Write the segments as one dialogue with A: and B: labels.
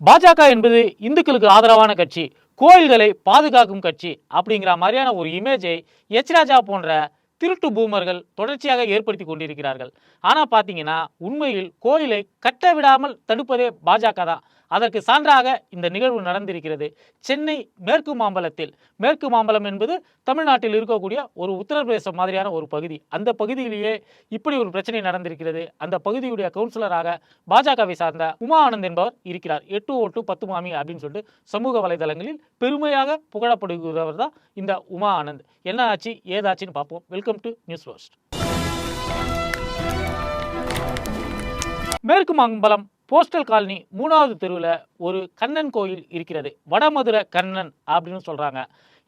A: பாஜக என்பது இந்துக்களுக்கு ஆதரவான கட்சி கோயில்களை பாதுகாக்கும் கட்சி அப்படிங்கிற மாதிரியான ஒரு இமேஜை எச் ராஜா போன்ற திருட்டு பூமர்கள் தொடர்ச்சியாக ஏற்படுத்தி கொண்டிருக்கிறார்கள். ஆனால் பார்த்தீங்கன்னா உண்மையில் கோயிலை கட்ட விடாமல் தடுப்பதே பாஜக தான். அதற்கு சான்றாக இந்த நிகழ்வு நடந்திருக்கிறது. சென்னை மேற்கு மாம்பலத்தில். மேற்கு மாம்பலம் என்பது தமிழ்நாட்டில் இருக்கக்கூடிய ஒரு உத்தரப்பிரதேசம் மாதிரியான ஒரு பகுதி. அந்த பகுதியிலேயே இப்படி ஒரு பிரச்சனை நடந்திருக்கிறது. அந்த பகுதியுடைய கவுன்சிலராக பாஜகவை சார்ந்த உமா ஆனந்த் என்பவர் இருக்கிறார். எட்டு ஓட்டு பத்து மாமி அப்படின்னு சொல்லிட்டு சமூக வலைதளங்களில் பெருமையாக புகழப்படுகிறவர் தான் இந்த உமா ஆனந்த். என்ன ஆச்சு? ஏதாச்சுன்னு பார்ப்போம். Welcome to news first. Merku Mambalam postal colony மூணாவது தெருவில் ஒரு கண்ணன் கோயில் இருக்கிறது. வடமதுரை கண்ணன் அப்படின்னு சொல்கிறாங்க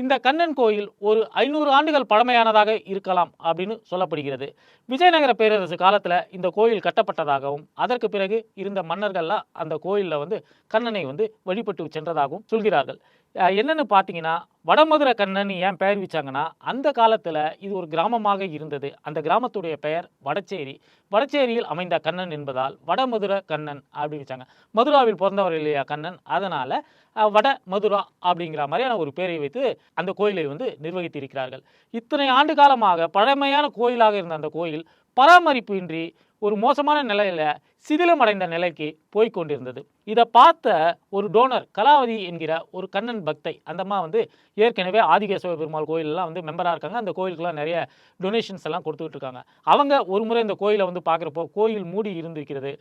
A: இந்த கண்ணன் கோயில் ஒரு ஐநூறு ஆண்டுகள் பழமையானதாக இருக்கலாம் அப்படின்னு சொல்லப்படுகிறது. விஜயநகர பேரரசு காலத்தில் இந்த கோயில் கட்டப்பட்டதாகவும் அதற்கு பிறகு இருந்த மன்னர்கள்லாம் அந்த கோயிலில் வந்து கண்ணனை வந்து வழிபட்டு சென்றதாகவும் சொல்கிறார்கள். என்னென்னு பார்த்தீங்கன்னா வடமதுரை கண்ணன் ஏன் பெயர் வச்சாங்கன்னா அந்த காலத்தில் இது ஒரு கிராமமாக இருந்தது. அந்த கிராமத்துடைய பெயர் வடச்சேரி. வடச்சேரியில் அமைந்த கண்ணன் என்பதால் வடமதுரை கண்ணன் அப்படி வச்சாங்க. மதுராவில் பிறந்தவர் இல்லையா கண்ணன்? அதனால் வட மதுரா அப்படிங்கிற மாதிரியான ஒரு பேரை வைத்து அந்த கோயிலை வந்து நிர்வகித்திருக்கிறார்கள். இத்தனை ஆண்டு காலமாக பழமையான கோயிலாக இருந்த அந்த கோயில் பராமரிப்பு இன்றி ஒரு மோசமான நிலையில் சிதிலமடைந்த நிலைக்கு போய் கொண்டிருந்தது இதை பார்த்த ஒரு டோனர் கலாவதி என்கிற ஒரு கண்ணன் பக்தை அந்தம்மா வந்து ஏற்கனவே ஆதிகேசவ பெருமாள் கோயிலெல்லாம் வந்து மெம்பராக இருக்காங்க. அந்த கோயிலுக்கெல்லாம் நிறைய டொனேஷன்ஸ் எல்லாம் கொடுத்துக்கிட்டு இருக்காங்க அவங்க ஒரு முறை இந்த கோயிலை வந்து பார்க்குறப்போ கோயில் மூடி இருந்திருக்கிறது.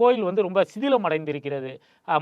A: கோயில் வந்து ரொம்ப சிதிலம் அடைந்திருக்கிறது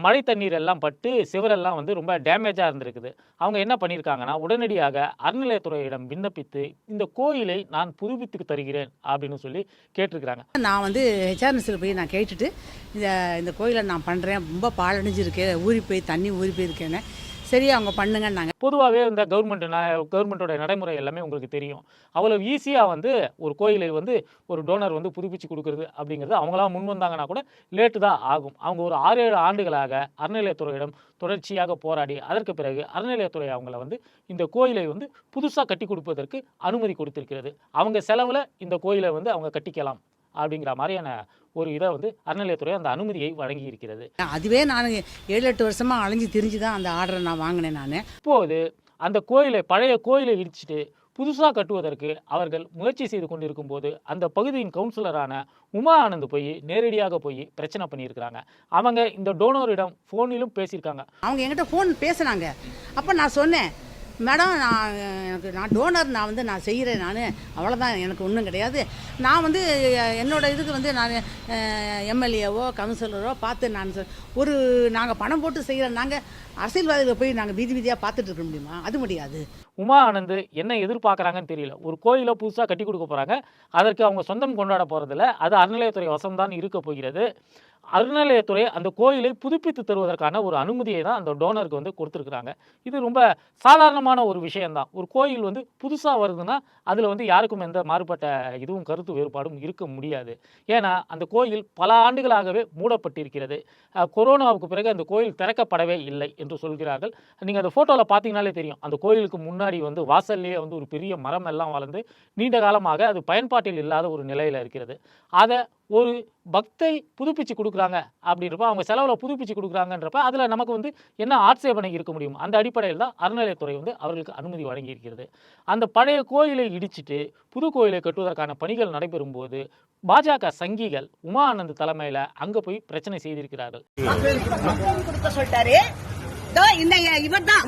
A: மழை தண்ணீர் எல்லாம் பட்டு சிவரெல்லாம் வந்து ரொம்ப டேமேஜாக இருந்திருக்குது. அவங்க என்ன பண்ணியிருக்காங்கன்னா உடனடியாக அறநிலையத்துறையிடம் விண்ணப்பித்து இந்த கோயிலை நான் புதுப்பித்து தருகிறேன் அப்படின்னு சொல்லி கேட்டிருக்கிறாங்க.
B: நான் வந்து ஹெச்ஆர்என்ஸில் போய் நான் கேட்டுட்டு இந்த இந்த கோயிலை நான் பண்ணுறேன் ரொம்ப பாழடைஞ்சிருக்கு. ஊறி போய் தண்ணி ஊறி போயிருக்கேன்னு. சரி அவங்க பண்ணுங்கன்னாங்க.
A: பொதுவாகவே இந்த கவர்மெண்ட் கவர்மெண்ட்டோட நடைமுறை எல்லாமே உங்களுக்கு தெரியும். அவ்வளோ ஈஸியாக வந்து ஒரு கோயிலை வந்து ஒரு டோனர் வந்து புதுப்பிச்சு கொடுக்குறது அப்படிங்கிறது அவங்களாம் முன் வந்தாங்கன்னா கூட லேட்டு தான் ஆகும். அவங்க ஒரு ஆறு ஏழு ஆண்டுகளாக அறநிலையத்துறையிடம் தொடர்ச்சியாக போராடி அதற்கு பிறகு அறநிலையத்துறை அவங்கள வந்து இந்த கோயிலை வந்து புதுசாக கட்டி கொடுப்பதற்கு அனுமதி கொடுத்திருக்கிறது. அவங்க செலவில் இந்த கோயிலை வந்து அவங்க கட்டிக்கலாம். அப்படிங்கிற மாதிரியான ஒரு இதை வந்து அறநிலையத்துறை அந்த அனுமதியை வழங்கி இருக்கிறது
B: அதுவே நான் ஏழு எட்டு வருஷமாக அலைஞ்சு திரிஞ்சு தான் அந்த ஆர்டரை நான் வாங்கினேன் நான்.
A: இப்போது அந்த கோயிலை பழைய கோயிலை இடிச்சிட்டு புதுசாக கட்டுவதற்கு அவர்கள் முயற்சி செய்து கொண்டிருக்கும் போது அந்த பகுதியின் கவுன்சிலரான உமா ஆனந்த் போய் நேரடியாக போய் பிரச்சனை பண்ணியிருக்கிறாங்க. அவங்க இந்த டோனரிடம் ஃபோனிலும் பேசியிருக்காங்க.
B: அவங்க என்கிட்ட ஃபோன் பேசுனாங்க. அப்போ நான் சொன்னேன் மேடம் நான் எனக்கு நான் டோனர் நான் வந்து நான் செய்கிறேன் நான். அவ்வளோதான் எனக்கு ஒன்றும் கிடையாது. நான் வந்து என்னோட இதுக்கு வந்து நான் எம்எல்ஏவோ கவுன்சிலரோ பார்த்து நான் ஒரு நாங்கள் பணம் போட்டு செய்கிற நாங்கள் அரசியல்வாதிகளை போய் நாங்கள் வீதி வீதியாக பார்த்துட்டு இருக்க முடியுமா? அது முடியாது.
A: உமா ஆனந்த் என்ன எதிர்பார்க்குறாங்கன்னு தெரியல. ஒரு கோயிலை புதுசாக கட்டி கொடுக்க போகிறாங்க அதற்கு அவங்க சொந்தம் கொண்டாட போகிறதில்ல அது அறநிலையத்துறை வசம்தான் இருக்க போகிறது. அறநிலையத்துறை அந்த கோயிலை புதுப்பித்து தருவதற்கான ஒரு அனுமதியை தான் அந்த டோனருக்கு வந்து கொடுத்துருக்குறாங்க. இது ரொம்ப சாதாரணமான ஒரு விஷயம்தான். ஒரு கோயில் வந்து புதுசாக வருதுன்னா அதில் வந்து யாருக்கும் எந்த மாறுபட்ட இதுவும் கருத்து வேறுபாடும் இருக்க முடியாது. ஏன்னா அந்த கோயில் பல ஆண்டுகளாகவே மூடப்பட்டிருக்கிறது. கொரோனாவுக்கு பிறகு அந்த கோயில் திறக்கப்படவே இல்லை என்று சொல்கிறார்கள். நீங்கள் அந்த ஃபோட்டோவில் பார்த்தீங்கனாலே தெரியும். அந்த கோயிலுக்கு முன்னாடி வந்து வாசல்லையே வந்து ஒரு பெரிய மரம் எல்லாம் வளர்ந்து நீண்ட காலமாக அது பயன்பாட்டில் இல்லாத ஒரு நிலையில் இருக்கிறது. அதை ஒரு பக்தை புதுப்பிச்சு கொடுக்குறாங்க அப்படின்றப்ப அவங்க செலவில் புதுப்பிச்சு கொடுக்குறாங்கன்றப்ப அதில் நமக்கு வந்து என்ன ஆட்சேபனை இருக்க முடியும்? அந்த அடிப்படையில் தான் அறநிலையத்துறை வந்து அவர்களுக்கு அனுமதி வழங்கியிருக்கிறது. அந்த பழைய கோயிலை இடிச்சிட்டு புது கோயிலை கட்டுவதற்கான பணிகள் நடைபெறும் போது பாஜக சங்கிகள் உமா ஆனந்த் தலைமையில் அங்கே போய் பிரச்சனை செய்திருக்கிறார்கள்.
C: இவர் தான்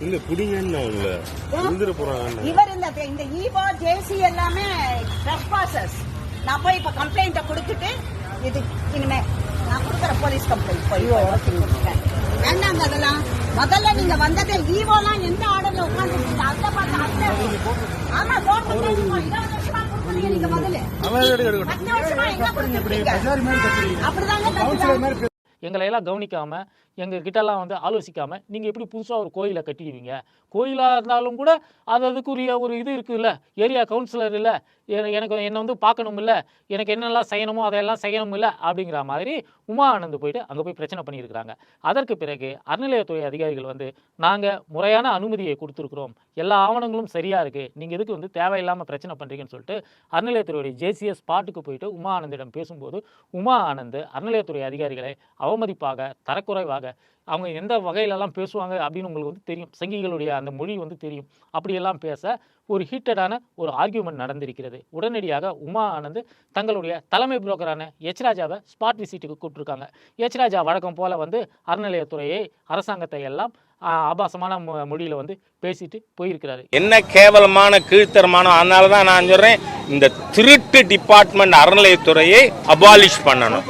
D: இல்ல குடிங்கன்னு அவங்கள விழுந்துட போறாங்க
C: இவர் இந்த இந்த ஈவோ ஜேசி எல்லாமே ட்ரெஸ்பாசஸ் நான் போய் இப்ப கம்ப்ளைண்ட கொடுத்துட்டு இது இனிமே நான் கொடுக்குற போலீஸ் கம்ப்ளைண்ட் போய் கொடுத்துட்டேன். வேண்டாங்க அதெல்லாம் முதல்ல நீங்க வந்தது ஈவோலாம் எந்த ஆர்டர்ல உட்காந்துருக்கீங்க அந்த பார்த்து அந்த ஆமா போன் இருபது வருஷமா கொடுக்குறீங்க நீங்க முதல்ல பத்து வருஷமா எங்க கொடுத்துருக்கீங்க அப்படிதாங்க.
A: எங்களை எல்லாம் கவனிக்காம எங்கள் கிட்டலாம் வந்து ஆலோசிக்காமல் நீங்கள் எப்படி புதுசாக ஒரு கோயிலை கட்டிடுவீங்க? கோயிலாக இருந்தாலும் கூட அது அதுக்குரிய ஒரு இது இருக்குல்ல ஏரியா கவுன்சிலர் இல்லை எனக்கு என்னை வந்து பார்க்கணும் இல்லை எனக்கு என்னெல்லாம் செய்யணுமோ அதையெல்லாம் செய்யணும் இல்லை அப்படிங்கிற மாதிரி உமா ஆனந்த் போயிட்டு அங்கே போய் பிரச்சனை பண்ணியிருக்கிறாங்க. அதற்கு பிறகு அறநிலையத்துறை அதிகாரிகள் வந்து நாங்கள் முறையான அனுமதியை கொடுத்துருக்குறோம். எல்லா ஆவணங்களும் சரியாக இருக்குது நீங்கள் எதுக்கு வந்து தேவையில்லாமல் பிரச்சனை பண்ணுறீங்கன்னு சொல்லிட்டு அறநிலையத்துறையுடைய ஜேசிஎஸ் ஸ்பாட்டுக்கு போயிட்டு உமா ஆனந்திடம் பேசும்போது உமா ஆனந்த் அறநிலையத்துறை அதிகாரிகளை அவமதிப்பாக தரக்குறைவாக அவங்க எந்த வகையிலெல்லாம் பேசுவாங்க அப்படின்னு உங்களுக்கு வந்து தெரியும். சங்கிகளுடைய அந்த மொழி வந்து தெரியும். அப்படியெல்லாம் பேச ஒரு ஹீட்டடான ஒரு ஆர்கியூமெண்ட் நடந்திருக்கிறது. உடனடியாக உமா ஆனந்த் தங்களுடைய தலைமை புரோக்கரான எச்ராஜாவை ஸ்பாட் விசிட்டுக்கு கூப்பிட்டுருக்காங்க. எச்ராஜா வழக்கம் போல் வந்து அறநிலையத்துறையை அரசாங்கத்தை எல்லாம் ஆபாசமான மொ- வந்து பேசிட்டு போயிருக்கிறாரு.
E: என்ன கேவலமான கீழ்த்தரமான அதனால தான் நான் சொல்கிறேன் இந்த திருட்டு டிபார்ட்மெண்ட் அறநிலையத்துறையை அபாலிஷ் பண்ணணும்.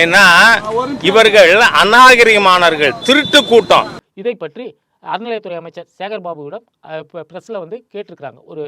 E: ஏன்னா இவர்கள் அநாகரிகமானவர்கள் திருட்டு கூட்டம்.
A: இதை பற்றி அறநிலையத்துறை அமைச்சர் சேகர் பாபுவிடம் ப்ரெஸ்ஸில் வந்து கேட்டிருக்கிறாங்க. ஒரு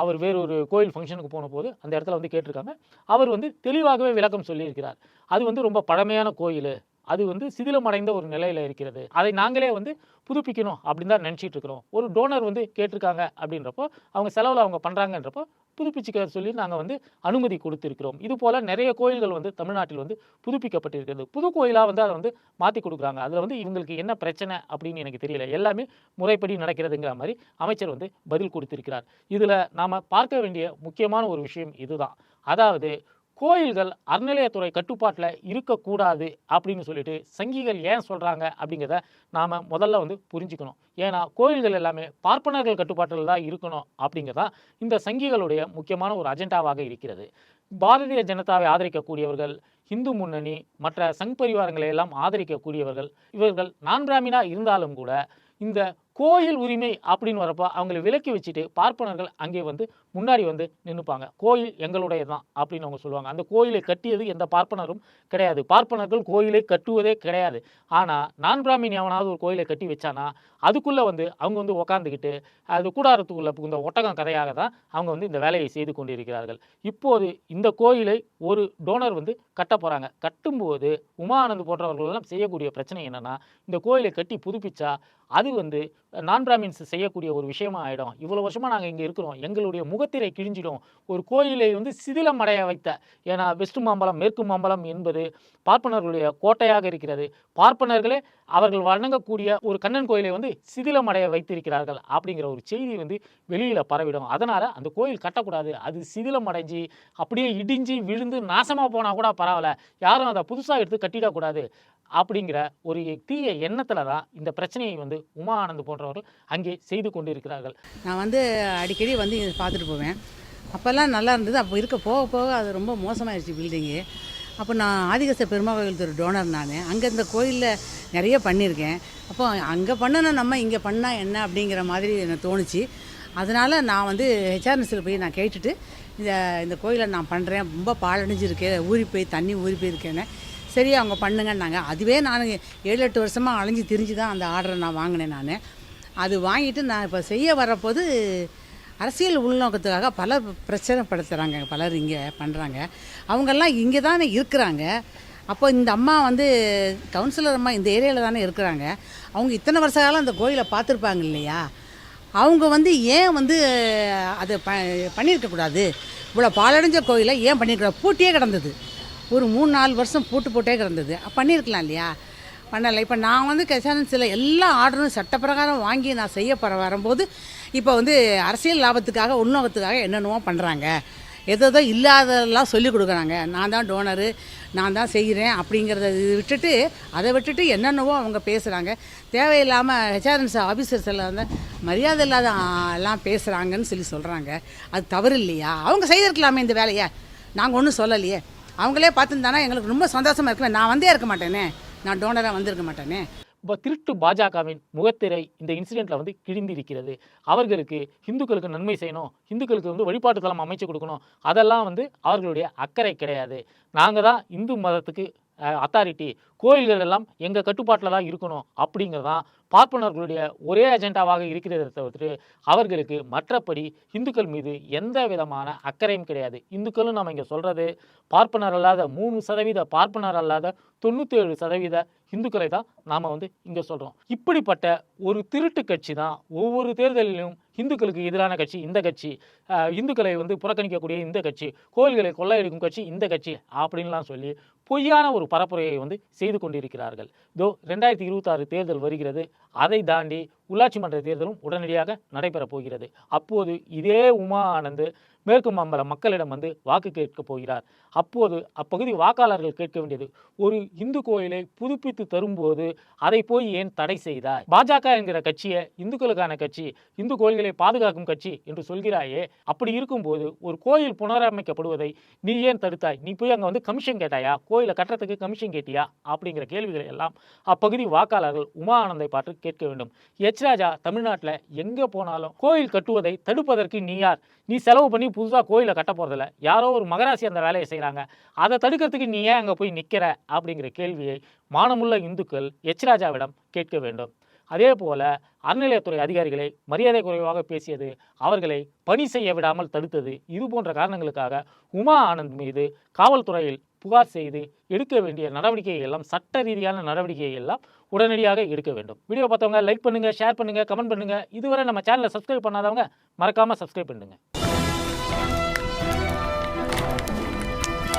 A: அவர் வேறு ஒரு கோயில் ஃபங்க்ஷனுக்கு போன போது அந்த இடத்துல வந்து கேட்டிருக்காங்க. அவர் வந்து தெளிவாகவே விளக்கம் சொல்லியிருக்கிறார். அது வந்து ரொம்ப பழமையான கோயில். அது வந்து சிதிலமடைந்த ஒரு நிலையில் இருக்கிறது. அதை நாங்களே வந்து புதுப்பிக்கணும் அப்படின்னு தான் நினச்சிட்டு இருக்கிறோம். ஒரு டோனர் வந்து கேட்டிருக்காங்க அப்படின்றப்போ அவங்க செலவில் அவங்க பண்ணுறாங்கன்றப்போ புதுப்பிச்சுக்க சொல்லி நாங்கள் வந்து அனுமதி கொடுத்துருக்கிறோம். இது போல் நிறைய கோயில்கள் வந்து தமிழ்நாட்டில் வந்து புதுப்பிக்கப்பட்டிருக்கிறது. புது கோயிலாக வந்து அதை வந்து மாற்றி கொடுக்குறாங்க. அதில் வந்து இவங்களுக்கு என்ன பிரச்சனை அப்படின்னு எனக்கு தெரியல. எல்லாமே முறைப்படி நடக்கிறதுங்கிற மாதிரி அமைச்சர் வந்து பதில் கொடுத்திருக்கிறார். இதில் நாம் பார்க்க வேண்டிய முக்கியமான ஒரு விஷயம் இதுதான். அதாவது கோயில்கள் அறநிலையத்துறை கட்டுப்பாட்டில் இருக்கக்கூடாது அப்படின்னு சொல்லிட்டு சங்கிகள் ஏன் சொல்கிறாங்க அப்படிங்கிறத நாம் முதல்ல வந்து புரிஞ்சுக்கணும். ஏன்னா கோயில்கள் எல்லாமே பார்ப்பனர்கள் கட்டுப்பாட்டில் தான் இருக்கணும் அப்படிங்கிறதா இந்த சங்கிகளுடைய முக்கியமான ஒரு அஜெண்டாவாக இருக்கிறது. பாரதிய ஜனதாவை ஆதரிக்கக்கூடியவர்கள் இந்து முன்னணி மற்ற சங் பரிவாரங்களை எல்லாம் ஆதரிக்கக்கூடியவர்கள் இவர்கள் நான் பிராமினா இருந்தாலும் கூட இந்த கோயில் உரிமை அப்படின்னு வரப்போ அவங்களை விலக்கி வச்சுட்டு பார்ப்பனர்கள் அங்கே வந்து முன்னாடி வந்து நின்றுப்பாங்க கோயில் எங்களுடைய தான் அப்படின்னு அவங்க சொல்லுவாங்க. அந்த கோயிலை கட்டியது எந்த பார்ப்பனரும் கிடையாது. பார்ப்பனர்கள் கோயிலை கட்டுவதே கிடையாது. ஆனால் நான் பிராமின் எவனாவது ஒரு கோயிலை கட்டி வச்சானா அதுக்குள்ளே வந்து அவங்க வந்து உக்காந்துக்கிட்டு அது கூடாரத்துக்குள்ளே புகுந்த ஒட்டகம் கதையாக தான் அவங்க வந்து இந்த வேலையை செய்து கொண்டிருக்கிறார்கள். இப்போது இந்த கோயிலை ஒரு டோனர் வந்து கட்ட போகிறாங்க கட்டும்போது உமானந்த் போன்றவர்களெல்லாம் செய்யக்கூடிய பிரச்சனை என்னென்னா இந்த கோயிலை கட்டி புதுப்பிச்சா அது வந்து நான் பிராமின்ஸ் செய்யக்கூடிய ஒரு விஷயமா ஆகிடும் இவ்வளோ வருஷமாக நாங்கள் இங்கே இருக்கிறோம். எங்களுடைய முக முகத்திரை கிழிஞ்சிடும். ஒரு கோயிலை வந்து சிதிலம் அடைய வைத்த. ஏன்னா வெஸ்ட் மாம்பலம் மேற்கு மாம்பலம் என்பது பார்ப்பனர்களுடைய கோட்டையாக இருக்கிறது. பார்ப்பனர்களே அவர்கள் வணங்கக்கூடிய ஒரு கண்ணன் கோயிலை வந்து சிதிலம் அடைய வைத்திருக்கிறார்கள் அப்படிங்கிற ஒரு செய்தி வந்து வெளியில் பரவிடும். அதனால் அந்த கோயில் கட்டக்கூடாது. அது சிதிலம் அடைஞ்சு அப்படியே இடிஞ்சு விழுந்து நாசமாக போனால் கூட பரவாயில்ல. யாரும் அதை புதுசாக எடுத்து கட்டிடக்கூடாது. அப்படிங்கிற ஒரு தீய எண்ணத்தில் தான் இந்த பிரச்சனையை வந்து உமா ஆனந்த் போன்றவர்கள் அங்கே செய்து கொண்டிருக்கிறார்கள்.
B: நான் வந்து அடிக்கடி வந்து இதை பார்த்துட்டு போவேன். அப்போல்லாம் நல்லா இருந்தது. அப்போ இருக்க போக போக அது ரொம்ப மோசமாயிருச்சு பில்டிங்கு அப்போ நான் ஆதிகச பெருமாள் ஒரு டோனர் நான். அங்கே இந்த கோயிலில் நிறைய பண்ணியிருக்கேன் அப்போ அங்கே பண்ணனா நம்ம இங்கே பண்ணால் என்ன அப்படிங்கிற மாதிரி எனக்கு தோணுச்சு. அதனால் நான் வந்து ஹெச்ஆர்என்ஸில் போய் நான் கேட்டுட்டு இந்த இந்த கோயிலை நான் பண்ணுறேன் ரொம்ப பாழடைஞ்சிருக்கேன் ஊறி போய் தண்ணி ஊறி போயிருக்கேன்னு சரி அவங்க பண்ணுங்கன்னாங்க. அதுவே நான் ஏழு எட்டு வருஷமாக அலைஞ்சு திரிஞ்சு தான் அந்த ஆர்டரை நான் வாங்கினேன் நான். அது வாங்கிட்டு நான் இப்போ செய்ய வரப்போது அரசியல் உள்நோக்கத்துக்காக பல பிரச்சனைப்படுத்துகிறாங்க பலர் இங்கே பண்ணுறாங்க அவங்கெல்லாம் இங்கே தானே இருக்கிறாங்க. அப்போ இந்த அம்மா வந்து கவுன்சிலர் அம்மா இந்த ஏரியாவில் தானே இருக்கிறாங்க. அவங்க இத்தனை வருஷ காலம் அந்த கோயிலை பார்த்துருப்பாங்க இல்லையா? அவங்க வந்து ஏன் வந்து அதை ப பண்ணியிருக்கக்கூடாது இவ்வளோ பாலடைஞ்ச கோயிலை ஏன் பண்ணியிருக்கூடாது பூட்டியே கிடந்தது. ஒரு மூணு நாலு வருஷம் பூட்டு போட்டே கிடந்தது. பண்ணியிருக்கலாம் இல்லையா? பண்ணலை. இப்போ நான் வந்து கசானன்ஸில் எல்லா ஆர்டரும் சட்டப்பிரகாரம் வாங்கி நான் செய்ய பர வரும்போது இப்போ வந்து அரசியல் லாபத்துக்காக உள்நோக்கத்துக்காக என்னென்னவோ பண்ணுறாங்க எதோ இல்லாததெல்லாம் சொல்லி கொடுக்குறாங்க. நான் தான் டோனரு நான் தான் செய்கிறேன் அப்படிங்கிறத இது விட்டுட்டு அதை விட்டுட்டு என்னென்னவோ அவங்க பேசுகிறாங்க தேவையில்லாமல் ஹெச்ஆர்என்ஸ் ஆஃபீஸர்ஸ் எல்லாம் வந்து மரியாதை இல்லாத எல்லாம் பேசுகிறாங்கன்னு சொல்லி சொல்கிறாங்க அது தவறு இல்லையா? அவங்க செய்திருக்கலாமே இந்த வேலையை. நாங்கள் ஒன்றும் சொல்லலையே. அவங்களே பார்த்துருந்தானா எங்களுக்கு ரொம்ப சந்தோஷமாக இருக்குமே. நான் வந்தே இருக்க மாட்டேனே. நான் டோனராக வந்திருக்க மாட்டேனே.
A: இப்போ திருட்டு பாஜகவின் முகத்திரை இந்த இன்சிடெண்ட்டில் வந்து கிழிந்திருக்கிறது. அவர்களுக்கு இந்துக்களுக்கு நன்மை செய்யணும். இந்துக்களுக்கு வந்து வழிபாட்டு தளம் அமைச்சு கொடுக்கணும். அதெல்லாம் வந்து அவர்களுடைய அக்கறை கிடையாது. நாங்கள் தான் இந்து மதத்துக்கு அத்தாரிட்டி கோயில்கள் எல்லாம் எங்கள் கட்டுப்பாட்டில் தான் இருக்கணும் அப்படிங்கிறதான் பார்ப்பனர்களுடைய ஒரே அஜெண்டாவாக இருக்கிறதை தவிர்த்து அவர்களுக்கு மற்றபடி இந்துக்கள் மீது எந்த விதமான அக்கறையும் கிடையாது. இந்துக்களும் நம்ம இங்கே சொல்கிறது பார்ப்பனர் அல்லாத மூணு சதவீத பார்ப்பனர் அல்லாத தொண்ணூற்றேழு சதவீத இந்துக்களை தான் நாம் வந்து இங்கே சொல்கிறோம் இப்படிப்பட்ட ஒரு திருட்டு கட்சி தான் ஒவ்வொரு தேர்தலிலும் இந்துக்களுக்கு எதிரான கட்சி இந்த கட்சி இந்துக்களை வந்து புறக்கணிக்கக்கூடிய இந்த கட்சி கோயில்களை கொள்ளையடிக்கும் கட்சி இந்த கட்சி அப்படின்லாம் சொல்லி பொய்யான ஒரு பரப்புரையை வந்து செய்து கொண்டிருக்கிறார்கள். இதோ ரெண்டாயிரத்தி இருபத்தாறு தேர்தல் வருகிறது. அதை தாண்டி உள்ளாட்சி மன்ற தேர்தலும் உடனடியாக நடைபெறப் போகிறது. அப்போது இதே உமா ஆனந்த் மேற்கு மாம்பலம் மக்களிடம் வந்து வாக்கு கேட்கப் போகிறார். அப்போது அப்பகுதி வாக்காளர்கள் கேட்க வேண்டியது ஒரு இந்து கோயிலை புதுப்பித்து தரும்போது அதை போய் ஏன் தடை செய்தாய்? பாஜக என்கிற கட்சியை இந்துக்களுக்கான கட்சி இந்து கோயில்களை பாதுகாக்கும் கட்சி என்று சொல்கிறாயே அப்படி இருக்கும்போது ஒரு கோயில் புனரமைக்கப்படுவதை நீ ஏன் தடுத்தாய்? நீ போய் அங்கே வந்து கமிஷன் கேட்டாயா? கோயிலை கட்டுறதுக்கு கமிஷன் கேட்டியா? அப்படிங்கிற கேள்விகளை எல்லாம் அப்பகுதி வாக்காளர்கள் உமா ஆனந்தை பார்த்து கேட்க வேண்டும். எச் ராஜா தமிழ்நாட்டில் எங்கே போனாலும் கோயில் கட்டுவதை தடுப்பதற்கு நீ யார்? நீ செலவு பண்ணி புதுசாக கோயிலை கட்ட போகிறதில்ல யாரோ ஒரு மகராசி அந்த வேலையை செய்கிறாங்க அதை தடுக்கிறதுக்கு நீ ஏன் அங்கே போய் நிற்கிற அப்படிங்கிற கேள்வியை மானமுள்ள இந்துக்கள் எச் ராஜாவிடம் கேட்க வேண்டும். அதே போல அறநிலையத்துறை அதிகாரிகளை மரியாதை குறைவாக பேசியது அவர்களை பணி செய்ய விடாமல் தடுத்தது இது போன்ற காரணங்களுக்காக உமா ஆனந்த் மீது காவல்துறையில் புகார் செய்து எடுக்க வேண்டிய நடவடிக்கை எல்லாம் சட்ட ரீதியான நடவடிக்கை எல்லாம் உடனடியாக எடுக்க வேண்டும். வீடியோ பார்த்தவங்க லைக் பண்ணுங்க ஷேர் பண்ணுங்க கமெண்ட் பண்ணுங்க. இதுவரை நம்ம சேனலை சப்ஸ்கிரைப் பண்ணாதவங்க மறக்காம சப்ஸ்கிரைப் பண்ணுங்க